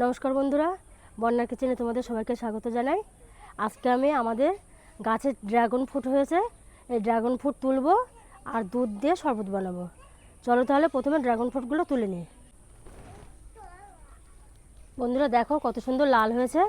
নমস্কার বন্ধুরা, বন্যার কিচেনে তোমাদের সবাইকে স্বাগত জানাই। আজকে আমি আমাদের গাছের ড্রাগন ফ্রুট হয়েছে, এই ড্রাগন ফ্রুট তুলবো আর দুধ দিয়ে শরবত বানাবো। চলো তাহলে প্রথমে ড্রাগন ফ্রুটগুলো তুলে নিই। বন্ধুরা দেখো কত সুন্দর লাল হয়েছে।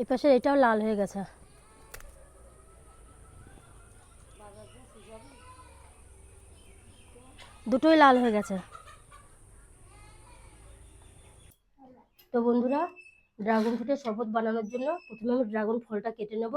এই পাশে এটাও লাল হয়ে গেছে। দুটোই লাল হয়ে গেছে। তো বন্ধুরা, ড্রাগন ফ্রুটের শরবত বানানোর জন্য প্রথমে আমি ড্রাগন ফলটা কেটে নেব।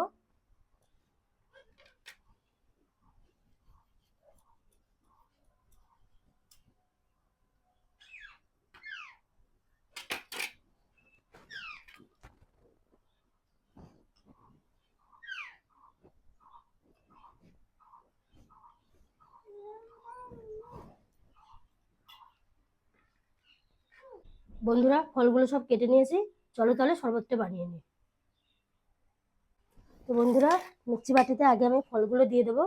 বন্ধুরা, ফলগুলো সব কেটে নিয়েছি। চলো তাহলে শরবতটা বানিয়ে নিই। তো বন্ধুরা, মিক্সি বাটিতে আগে আমি ফলগুলো দিয়ে দেবো।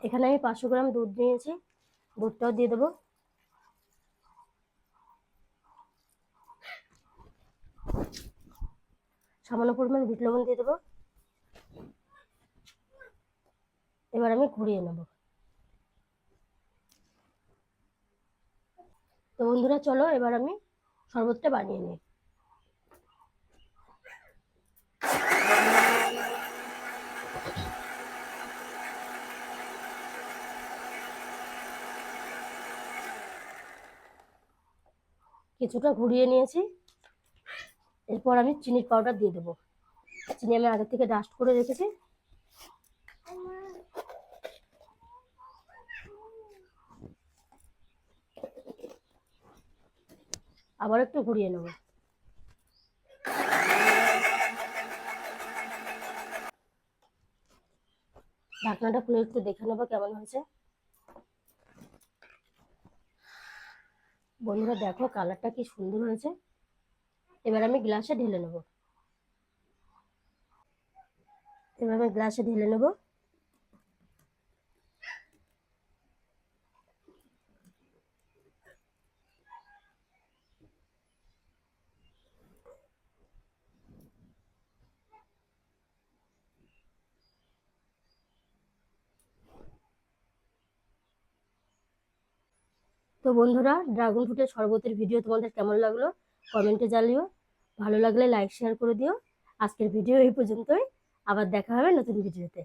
এখানে আমি পাঁচশো গ্রাম দুধ নিয়েছি। দুধটাও দিয়ে দেবো। সামান্য পরিমাণ বিট লবণ দিয়ে দেবো। এবার আমি ঘুরিয়ে নেব। তো বন্ধুরা, চলো এবার আমি শরবতটা বানিয়ে নিই। কিছুটা ঘুরিয়ে নিয়েছি। এরপর আমি চিনির পাউডার দিয়ে দেবো। চিনি আমি আগে থেকে ডাস্ট করে রেখেছি। আবার একটু ঘুরিয়ে নেব। ঢাকনাটা খুলে একটু দেখে নেব কেমন হয়েছে। বন্ধুরা দেখো কালারটা কি সুন্দর হয়েছে। এবার আমি গ্লাসে ঢেলে নেব। এবার আমি গ্লাসে ঢেলে নেব। তো বন্ধুরা ড্রাগন ফ্রুটের শরবতের ভিডিও তোমাদের কেমন লাগল? কমেন্টে জানিও। ভালো লাগলে লাইক শেয়ার করে দিও। আজকের ভিডিও এই পর্যন্তই। আবার দেখা হবে নতুন ভিডিওতে